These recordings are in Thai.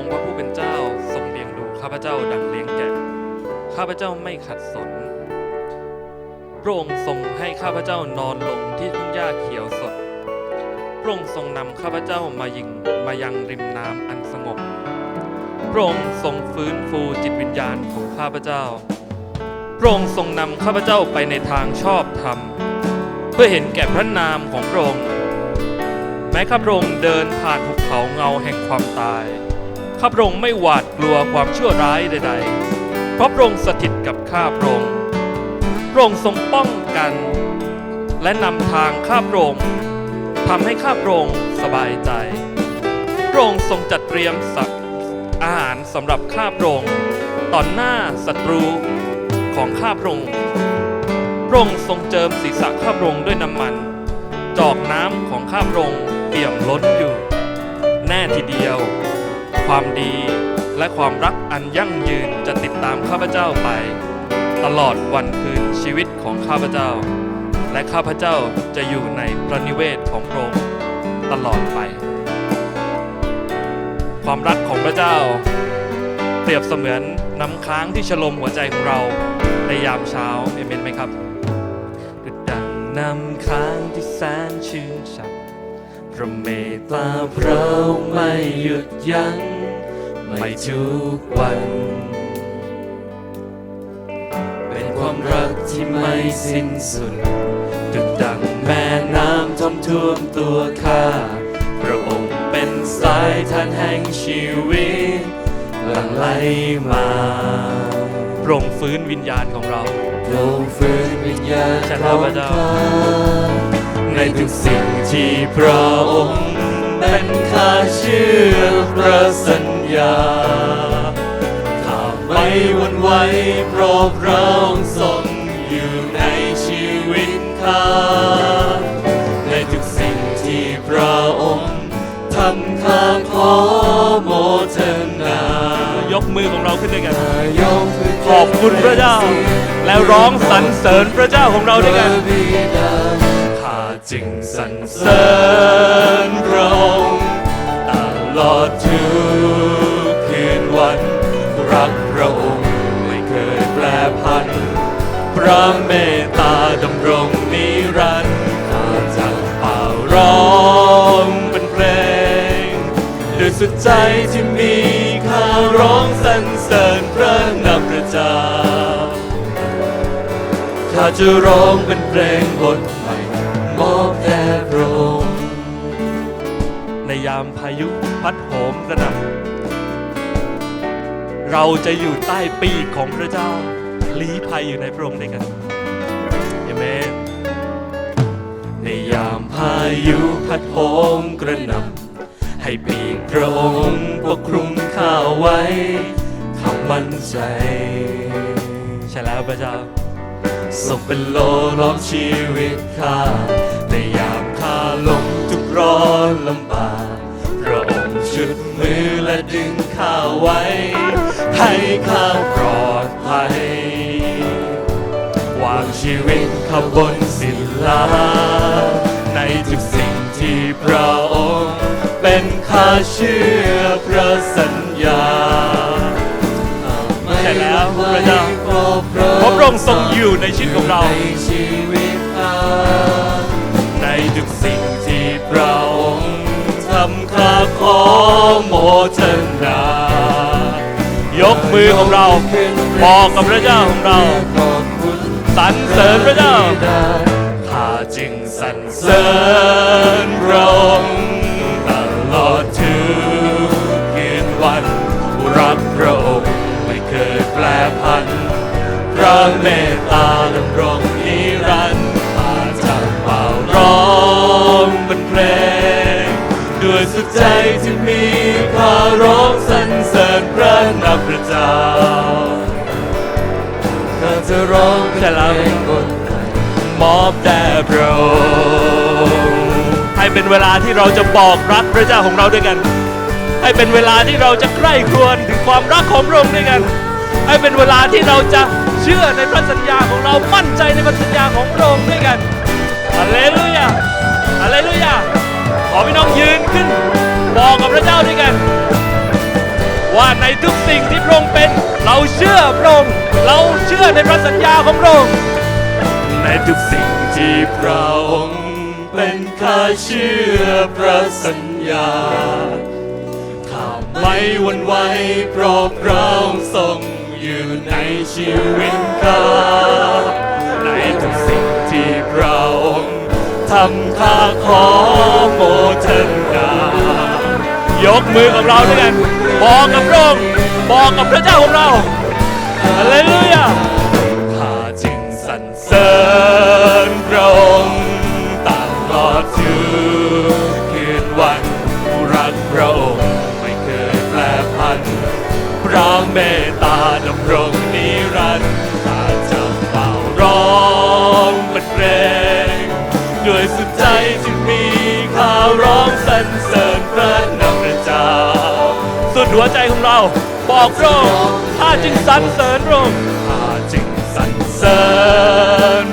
องค์พระผู้เป็นเจ้าทรงเลี้ยงดูข้าพเจ้าดังเลี้ยงแกะ ข้าพเจ้าไม่ขัดสน พระองค์ทรงให้ข้าพเจ้านอนลงที่ทุ่งหญ้าเขียวสด พระองค์ทรงนำข้าพเจ้ามายิงมายังริมน้ำอันสงบ พระองค์ทรงฟื้นฟูจิตวิญญาณของข้าพเจ้า พระองค์ทรงนำข้าพเจ้าไปในทางชอบธรรม เพื่อเห็นแก่พระนามของพระองค์แม้ข้าพระองค์เดินผ่านภูเขาเงาแห่งความตาย ข้าพระองค์ไม่หวาดกลัวความชั่วร้ายใด ๆ เพราะพระองค์สถิตกับข้าพระองค์พระองค์ทรงป้องกัน และนำทางข้าพระองค์ทำให้ข้าพระองค์สบายใจพระองค์ทรงจัดเตรียมสับอาหารสำหรับข้าพระองค์ต่อหน้าศัตรูของข้าพระองค์พระองค์ทรงเจิมศีรษะข้าพระองค์ด้วยน้ำมัน จอกน้ำของข้าพระองค์เปี่ยมล้นอยู่ แน่ทีเดียว ความดี และความรักอันยั่งยืนจะติดตามข้าพเจ้าไป ตลอดวันคืนชีวิตของข้าพเจ้า และข้าพเจ้าจะอยู่ในพระนิเวศของพระองค์ตลอดไป ความรักของพระเจ้า เปรียบเสมือนน้ำค้างที่ฉลมหัวใจของเราในยามเช้าเอเมนไหมครับดุจดังน้ำค้างที่แสนชื่นฉันพระเมตตาพระไม่หยุดยัง้ง ไม่ทุกวัน เป็นความรักที่ไม่สิ้นสุด ดุจดังแม่น้ำท่วมท่วมตัวข้า พระองค์เป็นสายทานแห่งชีวิตหลั่งไหลมาพระองฟื้นวิญญาณของเราลงฟื้นวิญญาณใช่ของพราข้าในทุกสิ่งที่พระองค์เป็นข้าเชื่อพระสัญ ญาข้าไม่หวันไหวเพราะพระองค์ทรงอยู่ในชีวิตข้าในทุกสิ่งที่พระองค์ทำข้าขอโมทนายกมือของเราขึ้นด้วยกันยกขึ้นขอบคุณพระเจ้า แล้วร้องสรรเสริญพระเจ้าของเราด้วยกันพระบิดาข้าจึงสรรเสริญพระองค์ตลอดทุกคืน วัน รักพระองค์ไม่เคยแปรผัน พระเมตตาดำรงนิรันดร์ข้าจะเป่าร้องเป็นเพลงด้วยสุดใจที่มีข้าร้องสรรเสริญพระนามพระเจ้าข้าจะร้องเป็นเพลงบทใหม่มอบแด่พระองค์ในยามพายุพัดโหมกระหน่ำ เราจะอยู่ใต้ปีกของพระเจ้าลี้ภัยอยู่ในพระองค์ด้วยกันเอเมนในยามพายุพัดโหมกระหน่ำให้ปีกพระองค์ปกคลุมข้าไว้ข้ามั่นใจ ใช่แล้วพระเจ้าส่งเป็นโลล้อมชีวิตข้าในยามข้าลงทุกข์ร้อนลำบากพระองค์ชุดมือและดึงข้าไว้ ให้ข้าปลอดภัยวางชีวิตข้าบนศิลา ในทุกสิ่งที่พระองค์ เป็นข้าเชื่อพระสัญญาใช่แล้วพระเจ้าเพราะพระองค์ทรงอยู่ในชีวิตของเราในชีวิตข้าในทุกสิ่งที่พระองค์ทำข้าขอโมทนายก มือของเรา บอกกับพระเจ้าของเราสรรเสริญพระเจ้าข้าจึงสรรเสริญพระองค์ตลอดทุกคืนวันรักพระองค์ไม่เคยแปรผันพระเมตตาดำรงนิรันดร์ข้าจะเป่าร้องเป็นเพลงด้วยสุดใจที่มีข้าร้องสรร เสริญพระนามพระเจ้าข้าจะร้องเป็นใช่แล้วเพลงบทใหม่มอบแด่พระองค์ให้เป็นเวลาที่เราจะบอกรักพระเจ้าของเราด้วยกัน ให้เป็นเวลาที่เราจะใคร่ครวญถึงความรักของพระองค์ด้วยกัน ให้เป็นเวลาที่เราจะเชื่อในพระสัญญาของเรามั่นใจในพระสัญญาของพระองค์ด้วยกันฮาเลลูยาฮาเลลูยาขอพี่น้องยืนขึ้นบอกกับพระเจ้าด้วยกัน ว่าในทุกสิ่งที่พระองค์เป็น เราเชื่อพระองค์เราเชื่อในพระสัญญาของพระองค์ในทุกสิ่งที่พระองค์เป็นข้าเชื่อพระสัญญาข้าไม่หวันไหวเพราะพระองค์ทรงอยู่ในชีวิตข้าในทุกสิ่งที่พระองค์ทำข้าขอโมทนายกมือของเราด้วยกัน บอกกับพระองค์บอกกับพระเจ้าของเราฮาเลลูยาข้าจึงสรรเสริญพระองค์ตลอดทุกคืนวันรักพระองค์ไม่เคยแปรพันพระเม หัวใจของเรา บอกโระองค์ข้าจึงสรรเสริญโระองค์ข้าจึงสรรเสริญ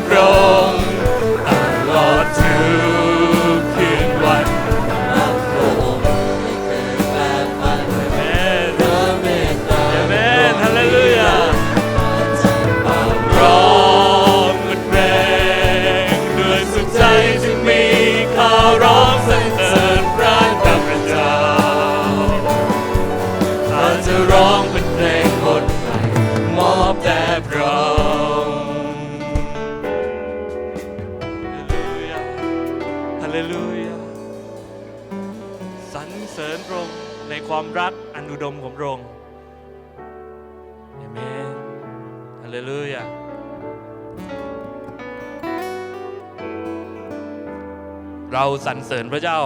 เสรรเสริญพระเจ้า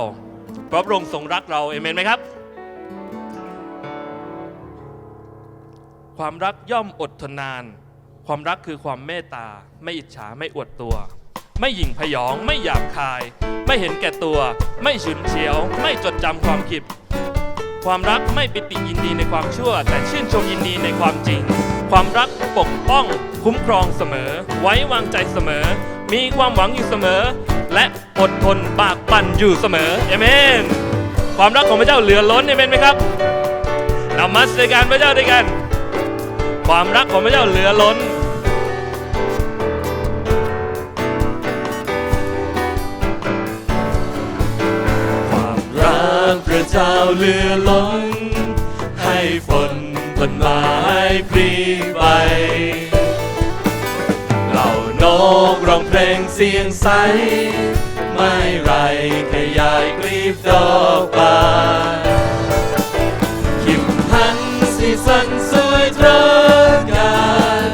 เพราะพระองค์ทรงรักเราเอเมนไหมครับ ความรักย่อมอดทนนาน ความรักคือความเมตตา ไม่อิจฉาไม่อวดตัว ไม่หยิ่งพยองไม่หยาบคาย ไม่เห็นแก่ตัว ไม่ฉุนเฉียว ไม่จดจำความผิด ความรักไม่ปิติยินดีในความชั่ว แต่ชื่นชมยินดีในความจริง ความรักปกป้อง คุ้มครองเสมอ ไว้วางใจเสมอ มีความหวังอยู่เสมอ และ อดทนปากปั่นอยู่เสมอเอเมน ความรักของพระเจ้าเหลือล้นเอเมนไหมครับนมัสการพระเจ้าด้วยกัน ความรักของพระเจ้าเหลือล้นความรักพระเจ้าเหลือล้น ให้ฝนต้นไม้ปรีใบเหล่านกร้องเพลงเสียงใส ไม่ไรแค่ยายกลีบดอกบานคิมหันสีสันสวยตระการ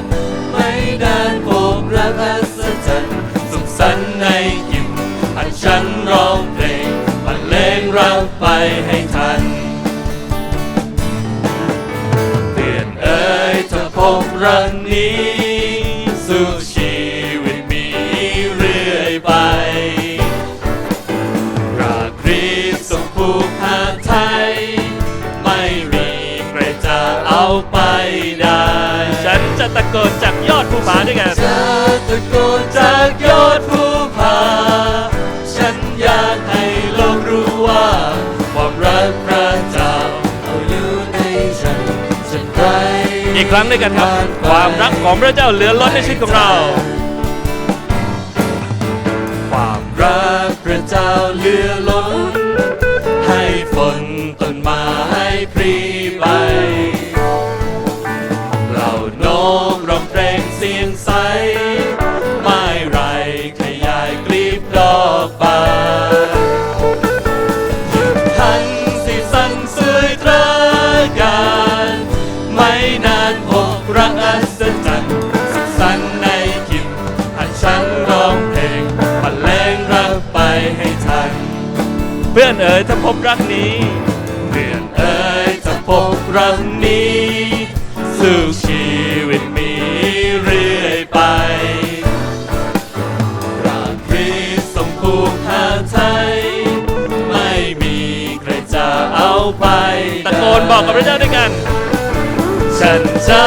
ไม่นานพบรักอัศจรรย์สุขสันต์ในคิมหันฉันร้องเพลงบรรเลงรักไปให้ทันเตือนเอ่ยถ้าพบรักนี้ เอาไปได้ ฉันจะตะโกนจากยอดภูผาด้วยกันจะตะโกนจากยอดภูผา ฉันอยากให้โลกรู้ว่า ความรักพระเจ้าเอาอยู่ในฉันฉันไรอีกครั้งด้วยกันครับ ความรักของพระเจ้าเหลือล้นในชีวิตของเรา ความรักพระเจ้าเหลือล้น รักนี้เพื่อนเอ๋ยจะพบรักนี้สู่ชีวิตมีเรื่อยไปรักคริสต์ทรงผูกหาไทยไม่มีใครจะเอาไปตะโกนบอกกับพระเจ้าด้วยกัน ฉันจะ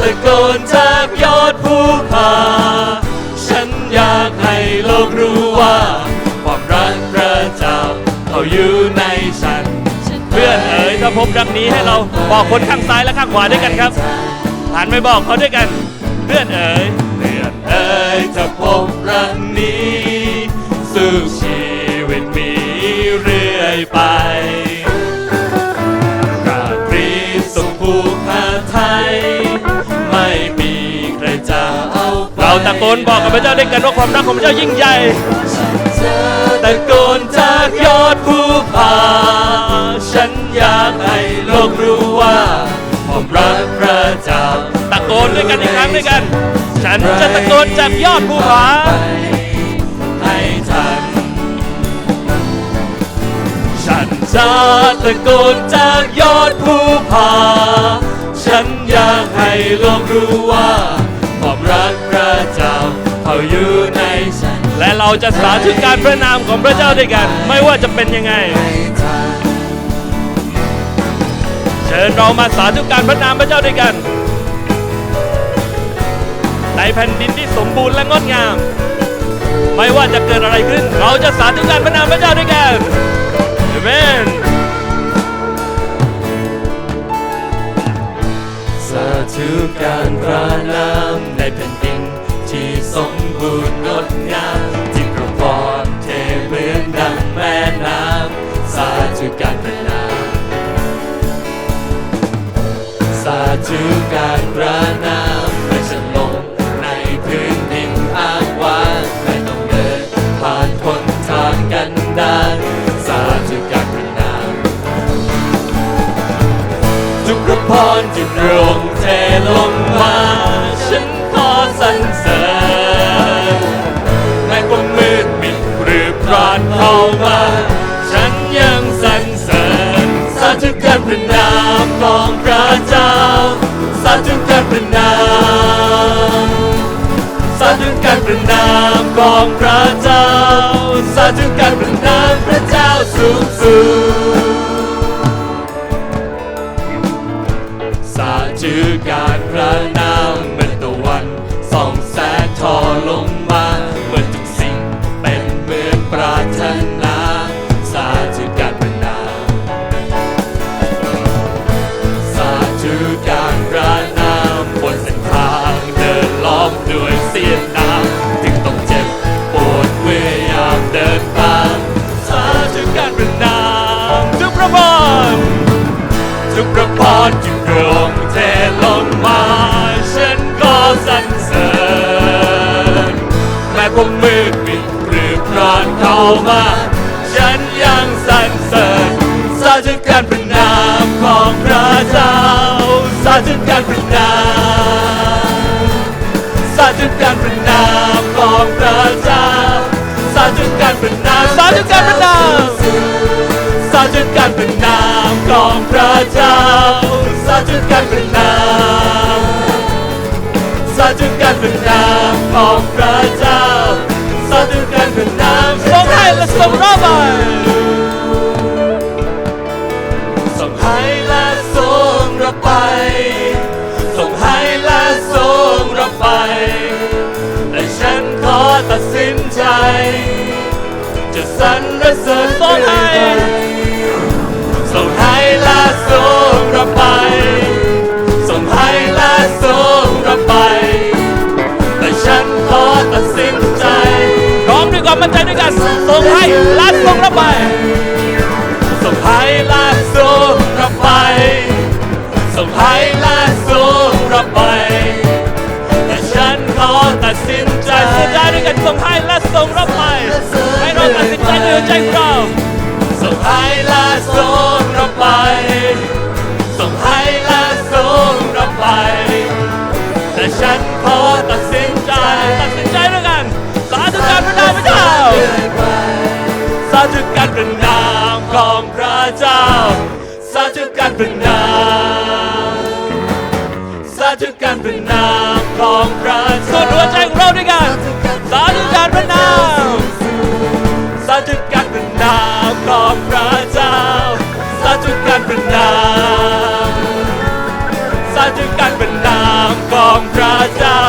ตะโกนจากยอดภูผา อยู่ในฉัน เพื่อนเอ๋ยถ้าพบรักนี้ให้เราบอกคนข้างซ้ายและข้างขวาด้วยกันครับหันไปบอกเขาด้วยกัน เพื่อนเอ๋ยเพื่อนเอ๋ยถ้าพบรักนี้สู้ชีวิตมีเรื่อยไปราตรีสุขผูผ้าไทย ไม่มีใครจะเอาไปเราตะโกนบอกกับพระเจ้าด้วยกันว่าความรักของพระเจ้ายิ่งใหญ่ ตะโกนจากยอดภูผา ฉันอยากให้โลกรู้ว่า ผมรักพระเจ้าตะโกนด้วยกันอีกครั้งด้วยกัน ฉันจะตะโกนจากยอดภูผา ให้ทัน ฉันจะตะโกนจากยอดภูผา ฉันอยากให้โลกรู้ว่าความรักพระเจ้า เขาอยู่ในฉัน และเราจะสาธุการพระนามของพระเจ้าด้วยกัน ไม่ว่าจะเป็นยังไงให้ทันเชิญเรามาสาธุการพระนามพระเจ้าด้วยกัน ในแผ่นดินที่สมบูรณ์และงดงาม ไม่ว่าจะเกิดอะไรขึ้น เราจะสาธุการพระนามพระเจ้าด้วยกันเอเมนสาธุการพระนามในแผ่นดินที่สม บูรณ์งดงามที่ประพรเทเหมือนดังแม่น้ำสาธุการพระนามสาธุการพระนาม ของพระเจ้าสาธุการพระนาม มา ฉันยังสรรเสริญสาธุการพระนามของพระเจ้าสาธุการพระนามสาธุการพระนามของพระเจ้าสาธุการพระนามสาธุการพระนามสาธุการเป็นนามของพระเจ้าสาธุการเป็นนามสาธุการเป็นนามของพระเจ้าสาธุ การเป็นนามทรงให้และทรงรับไป ส่งให้และทรงรับไปส่งให้และทรงรับไป และฉันขอตัดสินใจ จะสรรเสริญทรงให้ส่งให้และทรงเรับไป ส่งให้และทรงเรับไป แต่ฉันขอตัดสิน ความมั่นใจด้วยกันทรงให้ละทรงรับไปส่งให้และทรงรับไปส่งให้และทรงรับไปแต่ฉันขอตัดสินใจดสินใจด้วยกันทรงให้และทรงรับไปให้เราตัดสินใจด้วยใจของเราส่งให้และทรงรับไปส่งให้และทรงรับไปแต่ฉันขอ ธุการเป็นามของพระเจ้า สาธุการเป็นนามสาธุการเป็นนามของพระเจ้านหัวใจของเราด้วยกันสาธุการพระนามสาธุการเป็นนามของพระเจ้า สาธุการเป็นนามสาธุการเป็นนามของพระเจ้า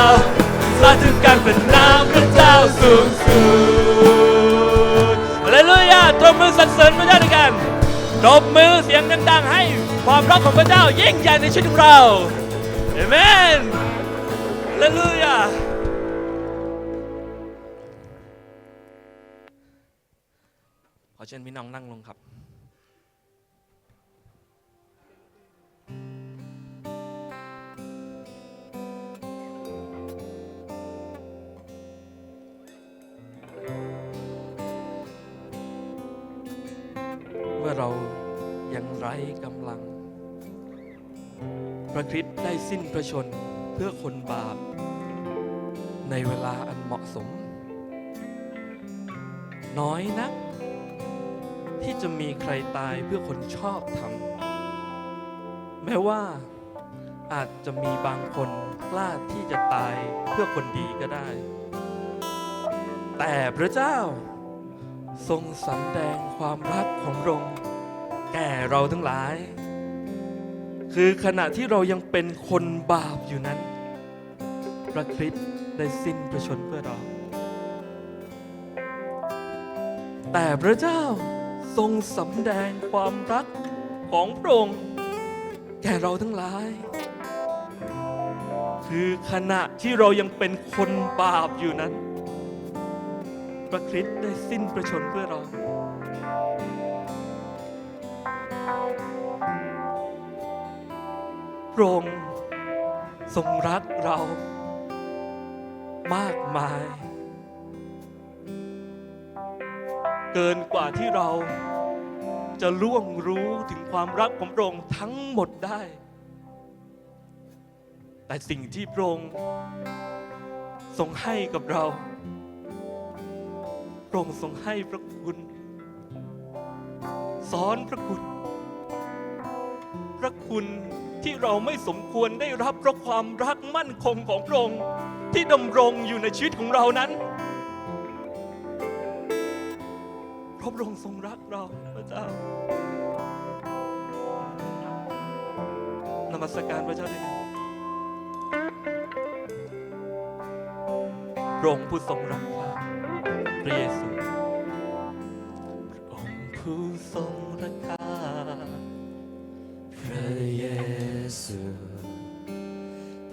สาธุการเป็นนามพระเจ้าสูงสุด ตบมือสรรเสริญพระเจ้าด้วยกันตบมือเสียงดังๆ ให้ความรักของพระเจ้ายิ่งใหญ่ในชีวิตของเราเอเมนเลลูยาขอเชิญพี่น้องนั่งลงครับ เมื่อเรายังไร้กำลัง พระคริสต์ได้สิ้นพระชนเพื่อคนบาป ในเวลาอันเหมาะสม น้อยนัก ที่จะมีใครตายเพื่อคนชอบทำแม้ว่าอาจจะมีบางคนกล้าที่จะตายเพื่อคนดีก็ได้ แต่พระเจ้า ทรงสำแดงความรักของพระองค์แก่เราทั้งหลาย คือขณะที่เรายังเป็นคนบาปอยู่นั้น พระคริสต์ได้สิ้นพระชนเพื่อเรา แต่พระเจ้าทรงสำแดงความรักของพระองค์แก่เราทั้งหลาย คือขณะที่เรายังเป็นคนบาปอยู่นั้น ระคริสต์ได้สิ้นพระชนเพื่อเรา พระองค์ทรงรักเรามากมาย เกินกว่าที่เราจะล่วงรู้ถึงความรักของพระองค์ทั้งหมดได้ แต่สิ่งที่พระองค์ทรงให้กับเรา ระองค์ทรงให้พระคุณ สอนพระคุณ พระคุณที่เราไม่สมควรได้รับเพราะความรักมั่นคงของพระองค์ที่ดำรงอยู่ในชีวิตของเรานั้นเพราะพระองค์ทรงรักเราพระเจ้านมัสการพระเจ้าด้วยกันพระองค์ผู้ทรงรักเราพระเยซู ผู้ทรงรักข้าพระเยซู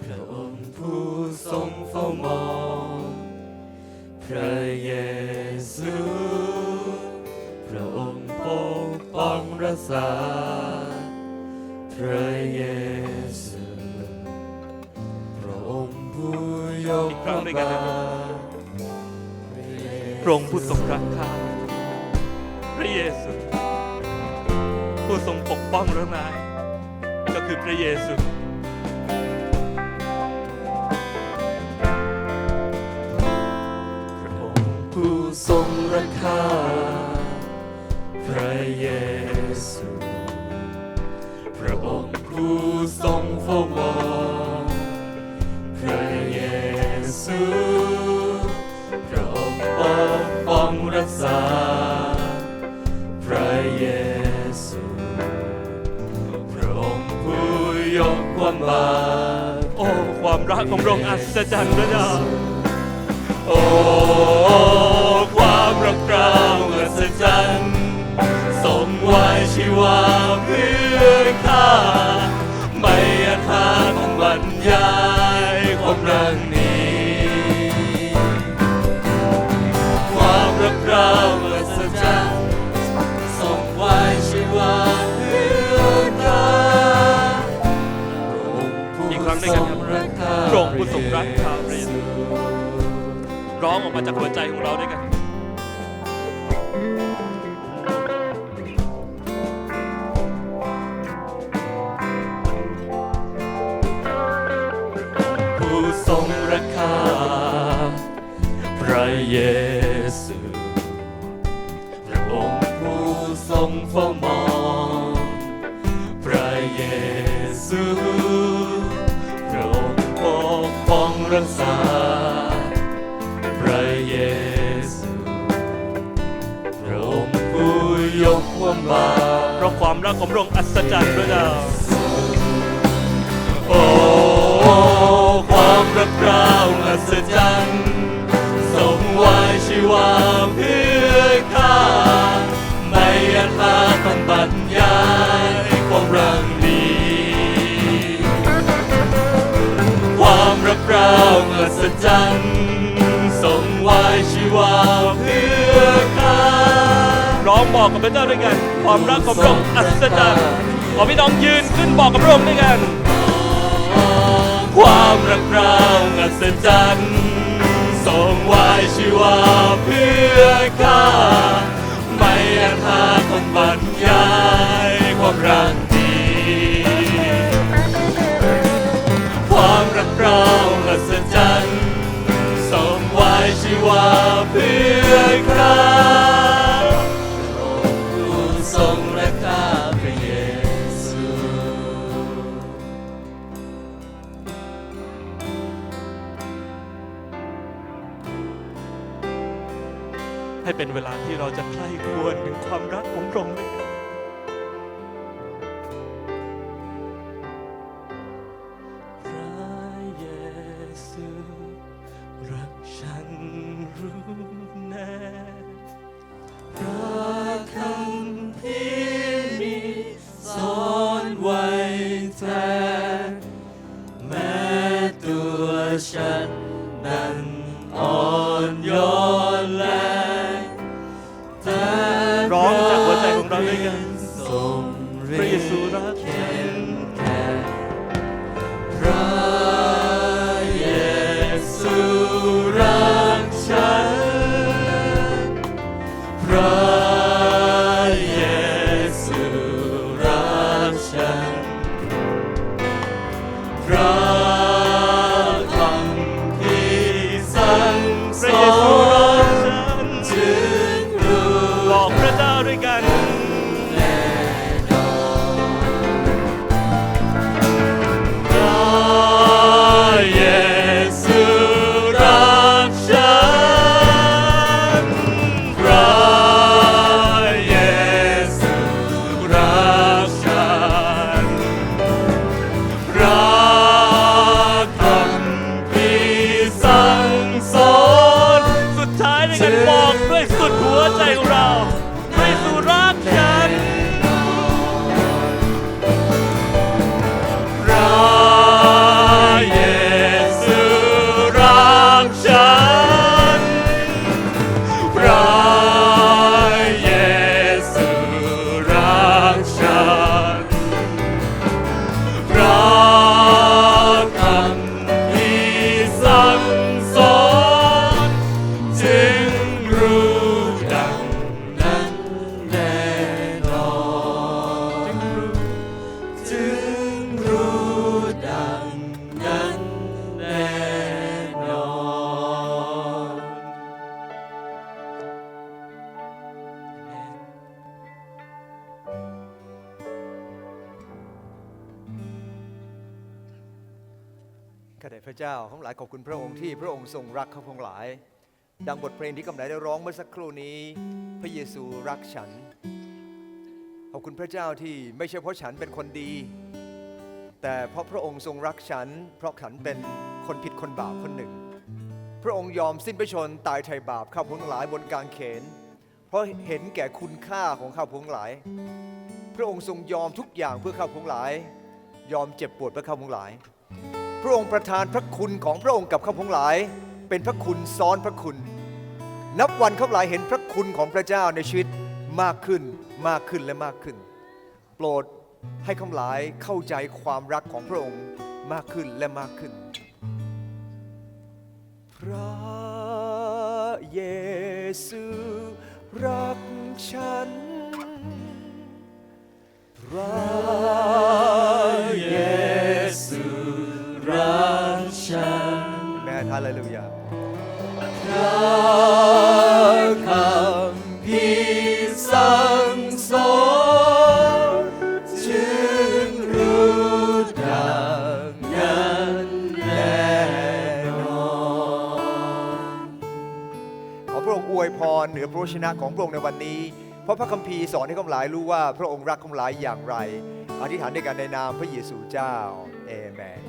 พระองค์ผู้ทรงเฝ้ามอง พระเยซู พระองค์ปกป้องรักษา พระเยซู พระองค์ผู้ยกกครั้งด้วยกันนะพระองค์ผู้ทรงรักข้า ระเยซู ผู้ทรงปกป้องเรานายก็คือพระเยซูพระองค์ผู้ทรงรักข้าพระเยซู พระองค์ผู้ทรงเฝ้ามองพระเยซู พระองค์ปกป้องรักษา บาโอ้ความรักของพระองค์อัศจรรย์พระเจ้าโอ้ความรักเราอัศจรรย์สมไว้ชีวาเพื่อข้าไม่อาจหาต้องบรรยายความรักนี้ ความรักเรา ออกมาจากหัวใจของเราด้วยกันผู้ทรงรักข้าพระเยซูพระองค์ผู้ทรงเฝ้ามอง พระเยซูพระองค์ปกป้องรักษาาเพราะความรักของพระองค์อัศจรรย์พระเจ้าโอ้ความรักเราอัศจรรย์สมวายชีวาเพื่อข้าไม่อาจหาคำบัรยายความรังดีความรักเราอัศจรรย์สมวายชีวาเพื่อ องบอกกับพระเจ้าด้วยกัน ความรักของพระองค์อัศจรรย์ขอพี่น้องยืนขึ้นบอกกับพระองค์ด้วยกัน ความรักเราอัศจรรย์ทรงไว้ชีวาเพื่อข้าไม่อาจหาคนบรรยายความรักดี ความรักเราอัศจรรย์ทรงไว้ชีวาเพื่อข้า เป็นเวลาที่เราจะใคร่ครวญถึงความรักของพระองค์ด้วย ข้าแต่พระเจ้าทั้งหลายขอบคุณพระองค์ที่พระองค์ทรงรักข้าพงหลาย ดังบทเพลงที่กำลังได้ร้องเมื่อสักครู่นี้ พระเยซูรักฉัน ขอบคุณพระเจ้าที่ไม่ใช่เพราะฉันเป็นคนดี แต่เพราะพระองค์ทรงรักฉัน เพราะฉันเป็นคนผิดคนบาปคนหนึ่ง พระองค์ยอมสิ้นพระชนตายไถ่บาปข้าพงหลายบนกางเขน เพราะเห็นแก่คุณค่าของข้าพงหลาย พระองค์ทรงยอมทุกอย่างเพื่อข้าพงหลาย ยอมเจ็บปวดเพื่อข้าพงหลาย พระองค์ประทานพระคุณของพระองค์กับข้าพงหลาย เป็นพระคุณซ้อนพระคุณ นับวันข้าพงหลายเห็นพระคุณของพระเจ้าในชีวิตมากขึ้นมากขึ้นและมากขึ้น โปรดให้ข้าพงหลายเข้าใจความรักของพระองค์มากขึ้นและมากขึ้น พระเยซูรักฉันพระ เลลูยาพระคำพีสั่งสอนจึงรู้ดังนั้นแน่นอนขอพระองค์อวยพรเหนือพระวจนะของพระองค์ในวันนี้ เพราะพระคัมภีร์สอนให้ข้าหลายรู้ว่าพระองค์รักข้าหลายอย่างไร อธิษฐานด้วยกันในนามพระเยซูเจ้าเอเมน